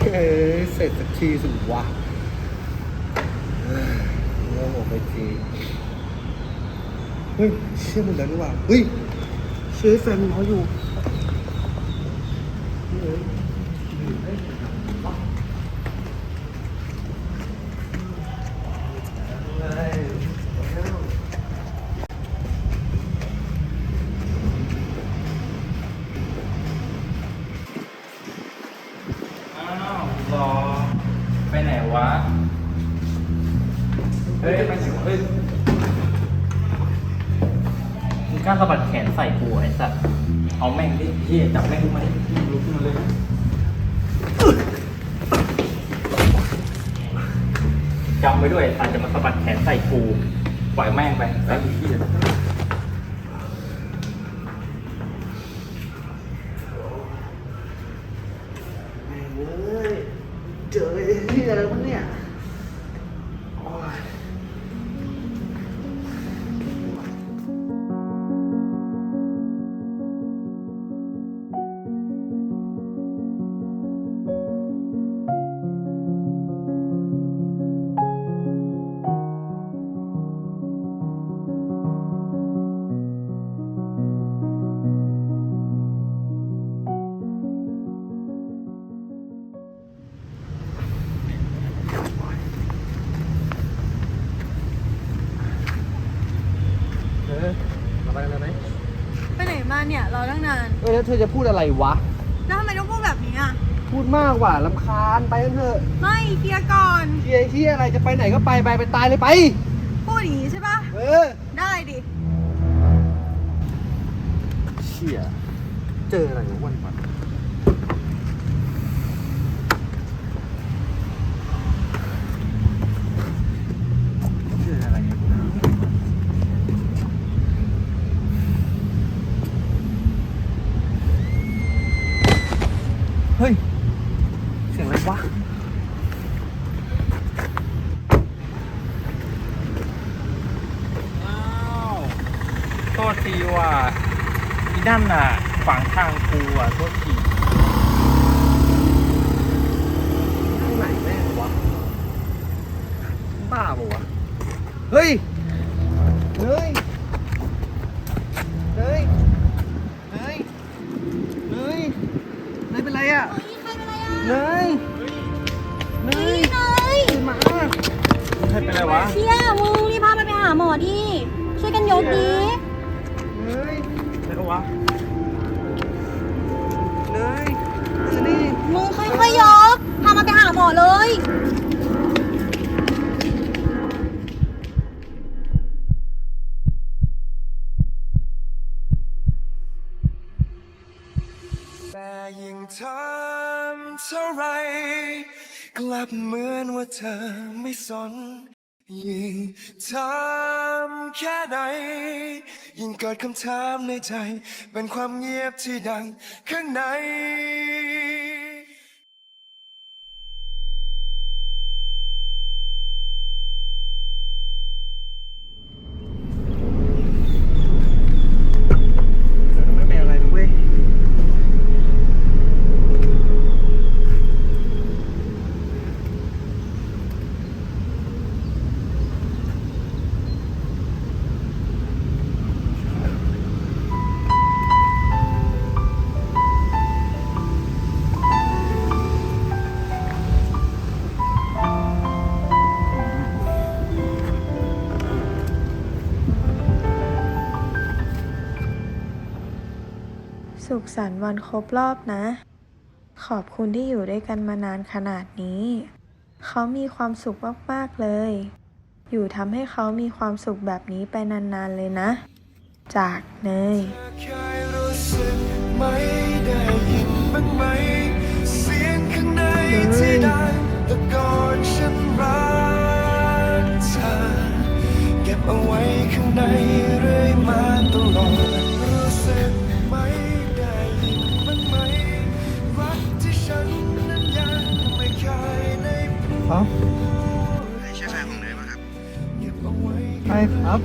เอ้ยเสร็จสักทีสิวะเฮ้ยโล่งไปทีเฮ้ยเชื่อมันแล้วนี่หว่าเฮ้ยเชื่อแฟนมึงเขาอยู่เฮ้ย เฮ้ยมึงกล้าสะบัดแขนใส่กูไอ้สัตว์เอาแม่งดิเฮียจับแม่งขึ้นมาดิลุกขึ้นมาเลยนะจำไว้ด้วยอาจจะมาสะบัดแขนใส่กูปล่อยแม่งไปไอ้เฮียแม่งเว้ยเจอไอ้ที่อะไรวะเนี่ย เนี่ยรอตั้งนาน เออแล้วเธอจะพูดอะไรวะ แล้วทำไมต้องพูดแบบนี้อะ พูดมากว่ะลำคาญไปกันเถอะไม่เคลียร์ก่อน เฮียที่อะไรจะไปไหนก็ไปไปไปตายเลยไป พูดอย่างนี้ใช่ปะเออได้ดิ เชี่ยเจออะไรวะวันวันเจออะไรเนี่ยเฮ้ย เสียงอะไรวะอ้าว โทษทีว่ะอีนั่นน่ะ ฝังทางกูอะ โทษที วะ เชี่ยมึงรีบพามันไปหาหมอดิ ช่วยกันยกดิเนยใครวะเนยตื่นดิมึงค่อยๆยก พามันไปหาหมอเลย แต่ยิ่งทำเท่าไร กลับเหมือนว่าเธอไม่สน ยิ่งทำแค่ไหน ยิ่งเกิดคำถามในใจ เป็นความเงียบที่ดังข้างใน สุขสันต์วันครบรอบนะ ขอบคุณที่อยู่ด้วยกันมานานขนาดนี้ เขามีความสุขมาก ๆ เลย อยู่ทำให้เขามีความสุขแบบนี้ไปนาน ๆ เลยนะ จากเนย ครับ ใช่แฟนของเนยป่ะครับเก็บเอาไว้ใช่ครับ